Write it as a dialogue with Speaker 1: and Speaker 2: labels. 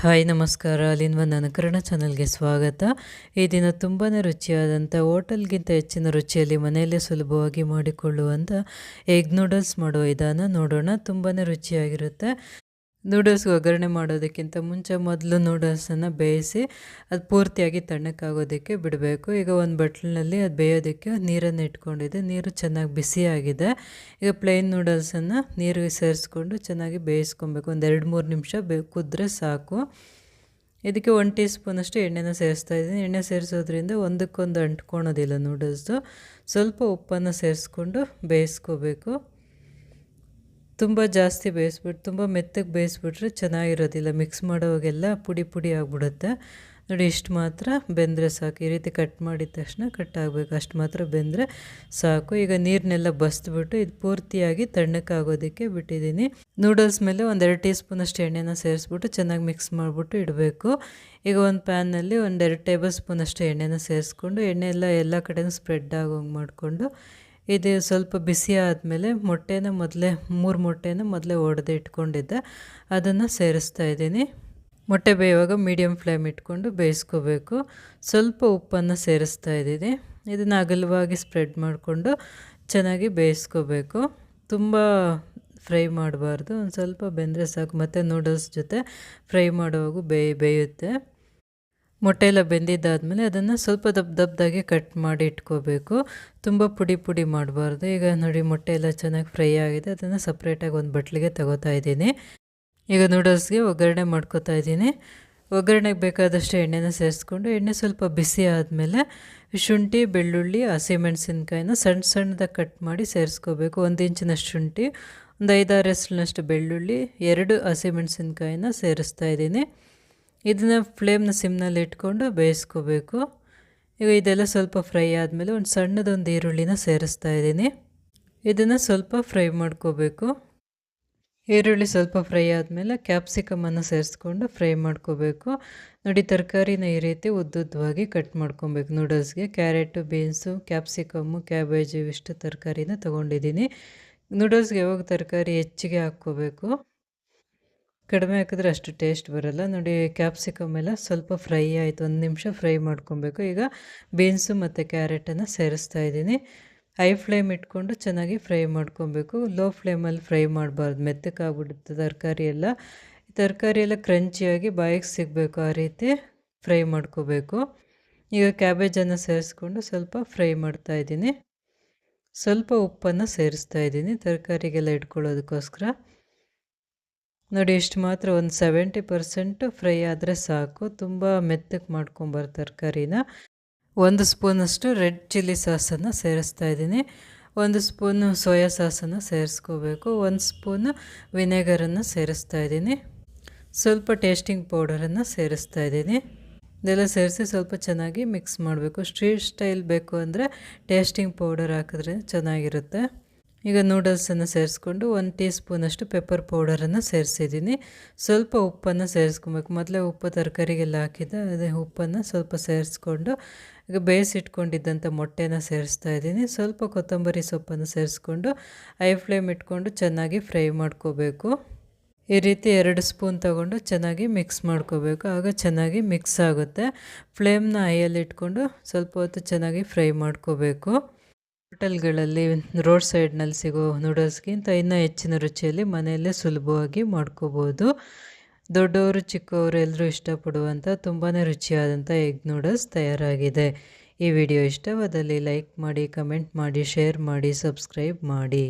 Speaker 1: Hi, ನಮಸ್ಕಾರ. ಅಲ್ಲಿನ ನನ್ನ ಚಾನಲ್ಗೆ ಸ್ವಾಗತ. ಈ ದಿನ ತುಂಬಾ ರುಚಿಯಾದಂಥ ಹೋಟೆಲ್ಗಿಂತ ಹೆಚ್ಚಿನ ರುಚಿಯಲ್ಲಿ ಮನೆಯಲ್ಲೇ ಸುಲಭವಾಗಿ ಮಾಡಿಕೊಳ್ಳುವಂಥ ಎಗ್ ನೂಡಲ್ಸ್ ಮಾಡೋ ವಿಧಾನ ನೋಡೋಣ. ತುಂಬಾ ರುಚಿಯಾಗಿರುತ್ತೆ. ನೂಡಲ್ಸ್ಗೆ ಒಗ್ಗರಣೆ ಮಾಡೋದಕ್ಕಿಂತ ಮುಂಚೆ ಮೊದಲು ನೂಡಲ್ಸನ್ನು ಬೇಯಿಸಿ ಅದು ಪೂರ್ತಿಯಾಗಿ ತಣ್ಣಕ್ಕಾಗೋದಕ್ಕೆ ಬಿಡಬೇಕು. ಈಗ ಒಂದು ಬಟ್ಲಿನಲ್ಲಿ ಅದು ಬೇಯೋದಕ್ಕೆ ನೀರನ್ನು ಇಟ್ಕೊಂಡಿದೆ. ನೀರು ಚೆನ್ನಾಗಿ ಬಿಸಿಯಾಗಿದೆ ಈಗ ಪ್ಲೇನ್ ನೂಡಲ್ಸನ್ನು ನೀರಿಗೆ ಸೇರಿಸ್ಕೊಂಡು ಚೆನ್ನಾಗಿ ಬೇಯಿಸ್ಕೊಬೇಕು. ಒಂದು ಎರಡು ಮೂರು ನಿಮಿಷ ಬೇ, ಕುದ್ರೆ ಸಾಕು. ಇದಕ್ಕೆ ಒನ್ ಟೀ ಸ್ಪೂನಷ್ಟು ಎಣ್ಣೆನ ಸೇರಿಸ್ತಾ ಇದ್ದೀನಿ. ಎಣ್ಣೆ ಸೇರಿಸೋದ್ರಿಂದ ಒಂದಕ್ಕೊಂದು ಅಂಟ್ಕೊಳೋದಿಲ್ಲ ನೂಡಲ್ಸು ಸ್ವಲ್ಪ ಉಪ್ಪನ್ನು ಸೇರಿಸ್ಕೊಂಡು ಬೇಯಿಸ್ಕೋಬೇಕು. ತುಂಬ ಜಾಸ್ತಿ ಬೇಯಿಸ್ಬಿಟ್ಟು ತುಂಬ ಮೆತ್ತಗೆ ಬೇಯಿಸ್ಬಿಟ್ರೆ ಚೆನ್ನಾಗಿರೋದಿಲ್ಲ. ಮಿಕ್ಸ್ ಮಾಡೋವಾಗೆಲ್ಲ ಪುಡಿ ಪುಡಿ ಆಗಿಬಿಡುತ್ತೆ. ನೋಡಿ, ಇಷ್ಟು ಮಾತ್ರ ಬೆಂದರೆ ಸಾಕು. ಈ ರೀತಿ ಕಟ್ ಮಾಡಿದ ತಕ್ಷಣ ಕಟ್ ಆಗಬೇಕು. ಅಷ್ಟು ಮಾತ್ರ ಬೆಂದರೆ ಸಾಕು. ಈಗ ನೀರನ್ನೆಲ್ಲ ಬಸ್ದುಬಿಟ್ಟು ಇದು ಪೂರ್ತಿಯಾಗಿ ತಣ್ಣಕ್ಕಾಗೋದಕ್ಕೆ ಬಿಟ್ಟಿದ್ದೀನಿ. ನೂಡಲ್ಸ್ ಮೇಲೆ ಒಂದೆರಡು ಟೀ ಸ್ಪೂನಷ್ಟು ಎಣ್ಣೆನ ಸೇರಿಸ್ಬಿಟ್ಟು ಚೆನ್ನಾಗಿ ಮಿಕ್ಸ್ ಮಾಡಿಬಿಟ್ಟು ಇಡಬೇಕು. ಈಗ ಒಂದು ಪ್ಯಾನ್ನಲ್ಲಿ ಒಂದೆರಡು ಟೇಬಲ್ ಸ್ಪೂನಷ್ಟು ಎಣ್ಣೆನ ಸೇರಿಸ್ಕೊಂಡು, ಎಣ್ಣೆ ಎಲ್ಲ ಎಲ್ಲ ಕಡೆಯೂ ಸ್ಪ್ರೆಡ್ ಆಗೋಂಗೆ ಮಾಡಿಕೊಂಡು ಇದು ಸ್ವಲ್ಪ ಬಿಸಿ ಆದಮೇಲೆ ಮೊಟ್ಟೆನ ಮೊದಲೇ, ಮೂರು ಮೊಟ್ಟೆನ ಮೊದಲೇ ಒಡೆದು ಇಟ್ಕೊಂಡಿದ್ದೆ. ಅದನ್ನು ಸೇರಿಸ್ತಾ ಇದ್ದೀನಿ. ಮೊಟ್ಟೆ ಬೇಯುವಾಗ ಮೀಡಿಯಮ್ ಫ್ಲೇಮ್ ಇಟ್ಕೊಂಡು ಬೇಯಿಸ್ಕೋಬೇಕು. ಸ್ವಲ್ಪ ಉಪ್ಪನ್ನು ಸೇರಿಸ್ತಾ ಇದ್ದೀನಿ. ಇದನ್ನು ಅಗಲವಾಗಿ ಸ್ಪ್ರೆಡ್ ಮಾಡಿಕೊಂಡು ಚೆನ್ನಾಗಿ ಬೇಯಿಸ್ಕೋಬೇಕು. ತುಂಬ ಫ್ರೈ ಮಾಡಬಾರ್ದು. ಒಂದು ಸ್ವಲ್ಪ ಬೆಂದರೆ ಸಾಕು. ಮತ್ತು ನೂಡಲ್ಸ್ ಜೊತೆ ಫ್ರೈ ಮಾಡುವಾಗ ಬೇಯ್, ಬೇಯುತ್ತೆ. ಮೊಟ್ಟೆ ಎಲ್ಲ ಬೆಂದಿದ್ದಾದಮೇಲೆ ಅದನ್ನು ಸ್ವಲ್ಪ ದಬ್ ದಪ್ಪದಾಗೆ ಕಟ್ ಮಾಡಿ ಇಟ್ಕೋಬೇಕು. ತುಂಬ ಪುಡಿ ಪುಡಿ ಮಾಡಬಾರ್ದು. ಈಗ ನೋಡಿ ಮೊಟ್ಟೆ ಎಲ್ಲ ಚೆನ್ನಾಗಿ ಫ್ರೈ ಆಗಿದೆ. ಅದನ್ನು ಸಪ್ರೇಟಾಗಿ ಒಂದು ಬಟ್ಲಿಗೆ ತಗೋತಾ ಇದ್ದೀನಿ. ಈಗ ನೂಡಲ್ಸ್ಗೆ ಒಗ್ಗರಣೆ ಮಾಡ್ಕೋತಾ ಇದ್ದೀನಿ. ಒಗ್ಗರಣೆಗೆ ಬೇಕಾದಷ್ಟು ಎಣ್ಣೆನ ಸೇರಿಸ್ಕೊಂಡು ಎಣ್ಣೆ ಸ್ವಲ್ಪ ಬಿಸಿ ಆದಮೇಲೆ ಶುಂಠಿ, ಬೆಳ್ಳುಳ್ಳಿ ಹಸಿಮೆಣಸಿನ್ಕಾಯಿನ ಸಣ್ಣ ಸಣ್ಣದಾಗಿ ಕಟ್ ಮಾಡಿ ಸೇರಿಸ್ಕೋಬೇಕು. ಒಂದು ಇಂಚಿನಷ್ಟು ಶುಂಠಿ, ಒಂದು ಐದಾರು ಎಸ್ಲಿನಷ್ಟು ಬೆಳ್ಳುಳ್ಳಿ, ಎರಡು ಹಸಿಮೆಣಸಿನ್ಕಾಯಿನ ಸೇರಿಸ್ತಾ ಇದ್ದೀನಿ. ಇದನ್ನು ಫ್ಲೇಮ್ನ ಸಿಮ್ನಲ್ಲಿ ಇಟ್ಕೊಂಡು ಬೇಯಿಸ್ಕೋಬೇಕು. ಈಗ ಇದೆಲ್ಲ ಸ್ವಲ್ಪ ಫ್ರೈ ಆದಮೇಲೆ ಒಂದು ಸಣ್ಣದೊಂದು ಈರುಳ್ಳಿನ ಸೇರಿಸ್ತಾ ಇದ್ದೀನಿ. ಇದನ್ನು ಸ್ವಲ್ಪ ಫ್ರೈ ಮಾಡ್ಕೋಬೇಕು. ಈರುಳ್ಳಿ ಸ್ವಲ್ಪ ಫ್ರೈ ಆದಮೇಲೆ ಕ್ಯಾಪ್ಸಿಕಮನ್ನು ಸೇರಿಸ್ಕೊಂಡು ಫ್ರೈ ಮಾಡ್ಕೋಬೇಕು. ನೋಡಿ, ತರಕಾರಿನ ಈ ರೀತಿ ಉದ್ದುದ್ದವಾಗಿ ಕಟ್ ಮಾಡ್ಕೊಬೇಕು. ನೂಡಲ್ಸ್ಗೆ ಕ್ಯಾರೆಟು, ಬೀನ್ಸು, ಕ್ಯಾಪ್ಸಿಕಮ್ಮು, ಕ್ಯಾಬೇಜು ಇವಿಷ್ಟು ತರಕಾರಿನ ತೊಗೊಂಡಿದ್ದೀನಿ. ನೂಡಲ್ಸ್ಗೆ ಯಾವಾಗ ತರಕಾರಿ ಹೆಚ್ಚಿಗೆ ಹಾಕ್ಕೋಬೇಕು? ಕಡಿಮೆ ಹಾಕಿದ್ರೆ ಅಷ್ಟು ಟೇಸ್ಟ್ ಬರೋಲ್ಲ. ನೋಡಿ ಕ್ಯಾಪ್ಸಿಕಮ್ ಎಲ್ಲ ಸ್ವಲ್ಪ ಫ್ರೈ ಆಯಿತು. ಒಂದು ನಿಮಿಷ ಫ್ರೈ ಮಾಡ್ಕೊಬೇಕು. ಈಗ ಬೀನ್ಸು ಮತ್ತು ಕ್ಯಾರೆಟನ್ನು ಸೇರಿಸ್ತಾ ಇದ್ದೀನಿ. ಹೈ ಫ್ಲೇಮ್ ಇಟ್ಕೊಂಡು ಚೆನ್ನಾಗಿ ಫ್ರೈ ಮಾಡ್ಕೊಬೇಕು. ಲೋ ಫ್ಲೇಮಲ್ಲಿ ಫ್ರೈ ಮಾಡಬಾರ್ದು. ಮೆತ್ತಕ್ಕಾಗ್ಬಿಡುತ್ತೆ ತರಕಾರಿ ಎಲ್ಲ. ತರಕಾರಿ ಎಲ್ಲ ಕ್ರಂಚಿಯಾಗಿ ಬಾಯಿಗೆ ಸಿಗಬೇಕು ಆ ರೀತಿ ಫ್ರೈ ಮಾಡ್ಕೋಬೇಕು. ಈಗ ಕ್ಯಾಬೇಜನ್ನು ಸೇರಿಸ್ಕೊಂಡು ಸ್ವಲ್ಪ ಫ್ರೈ ಮಾಡ್ತಾ ಇದ್ದೀನಿ. ಸ್ವಲ್ಪ ಉಪ್ಪನ್ನು ಸೇರಿಸ್ತಾ ಇದ್ದೀನಿ ತರಕಾರಿಗೆಲ್ಲ ಇಟ್ಕೊಳ್ಳೋದಕ್ಕೋಸ್ಕರ. ನೋಡಿ, ಇಷ್ಟು ಮಾತ್ರ ಒಂದು ಸೆವೆಂಟಿ ಪರ್ಸೆಂಟು ಫ್ರೈ ಆದರೆ ಸಾಕು. ತುಂಬ ಮೆತ್ತಗೆ ಮಾಡ್ಕೊಂಬಾರ ತರಕಾರಿನ. ಒಂದು ಸ್ಪೂನಷ್ಟು ರೆಡ್ ಚಿಲ್ಲಿ ಸಾಸನ್ನು ಸೇರಿಸ್ತಾ ಇದ್ದೀನಿ. ಒಂದು ಸ್ಪೂನು ಸೋಯಾ ಸಾಸನ್ನು ಸೇರಿಸ್ಕೋಬೇಕು. ಒಂದು ಸ್ಪೂನು ವಿನೆಗರನ್ನು ಸೇರಿಸ್ತಾ ಇದ್ದೀನಿ. ಸ್ವಲ್ಪ ಟೇಸ್ಟಿಂಗ್ ಪೌಡರನ್ನು ಸೇರಿಸ್ತಾ ಇದ್ದೀನಿ. ಇದೆಲ್ಲ ಸೇರಿಸಿ ಸ್ವಲ್ಪ ಚೆನ್ನಾಗಿ ಮಿಕ್ಸ್ ಮಾಡಬೇಕು. ಸ್ಟ್ರೀಟ್ ಸ್ಟೈಲ್ ಬೇಕು ಅಂದರೆ ಟೇಸ್ಟಿಂಗ್ ಪೌಡರ್ ಹಾಕಿದ್ರೆ ಚೆನ್ನಾಗಿರುತ್ತೆ. ಈಗ ನೂಡಲ್ಸನ್ನು ಸೇರಿಸ್ಕೊಂಡು ಒಂದು ಟೀ ಸ್ಪೂನಷ್ಟು ಪೆಪ್ಪರ್ ಪೌಡರನ್ನು ಸೇರಿಸಿದ್ದೀನಿ. ಸ್ವಲ್ಪ ಉಪ್ಪನ್ನು ಸೇರಿಸ್ಕೊಬೇಕು. ಮೊದಲೇ ಉಪ್ಪು ತರಕಾರಿಗೆಲ್ಲ ಹಾಕಿದ್ದೆ, ಅದೇ ಉಪ್ಪನ್ನು ಸ್ವಲ್ಪ ಸೇರಿಸ್ಕೊಂಡು ಈಗ ಬೇಯಿಸಿಟ್ಕೊಂಡಿದ್ದಂಥ ಮೊಟ್ಟೆನ ಸೇರಿಸ್ತಾ ಇದ್ದೀನಿ. ಸ್ವಲ್ಪ ಕೊತ್ತಂಬರಿ ಸೊಪ್ಪನ್ನು ಸೇರಿಸ್ಕೊಂಡು ಐ ಫ್ಲೇಮ್ ಇಟ್ಕೊಂಡು ಚೆನ್ನಾಗಿ ಫ್ರೈ ಮಾಡ್ಕೋಬೇಕು. ಈ ರೀತಿ ಎರಡು ಸ್ಪೂನ್ ತಗೊಂಡು ಚೆನ್ನಾಗಿ ಮಿಕ್ಸ್ ಮಾಡ್ಕೋಬೇಕು. ಆಗ ಚೆನ್ನಾಗಿ ಮಿಕ್ಸ್ ಆಗುತ್ತೆ. ಫ್ಲೇಮ್ನ ಐಯಲ್ಲಿ ಇಟ್ಕೊಂಡು ಸ್ವಲ್ಪ ಹೊತ್ತು ಚೆನ್ನಾಗಿ ಫ್ರೈ ಮಾಡ್ಕೋಬೇಕು. ಹೋಟೆಲ್ಗಳಲ್ಲಿ ರೋಡ್ ಸೈಡ್ನಲ್ಲಿ ಸಿಗೋ ನೂಡಲ್ಸ್ಗಿಂತ ಇನ್ನೂ ಹೆಚ್ಚಿನ ರುಚಿಯಲ್ಲಿ ಮನೆಯಲ್ಲೇ ಸುಲಭವಾಗಿ ಮಾಡ್ಕೋಬೋದು. ದೊಡ್ಡವರು, ಚಿಕ್ಕವರು ಎಲ್ಲರೂ ಇಷ್ಟಪಡುವಂಥ ತುಂಬಾ ರುಚಿಯಾದಂಥ ಎಗ್ ನೂಡಲ್ಸ್ ತಯಾರಾಗಿದೆ. ಈ ವಿಡಿಯೋ ಇಷ್ಟವಾದಲ್ಲಿ ಲೈಕ್ ಮಾಡಿ, ಕಮೆಂಟ್ ಮಾಡಿ, ಶೇರ್ ಮಾಡಿ, ಸಬ್ಸ್ಕ್ರೈಬ್ ಮಾಡಿ.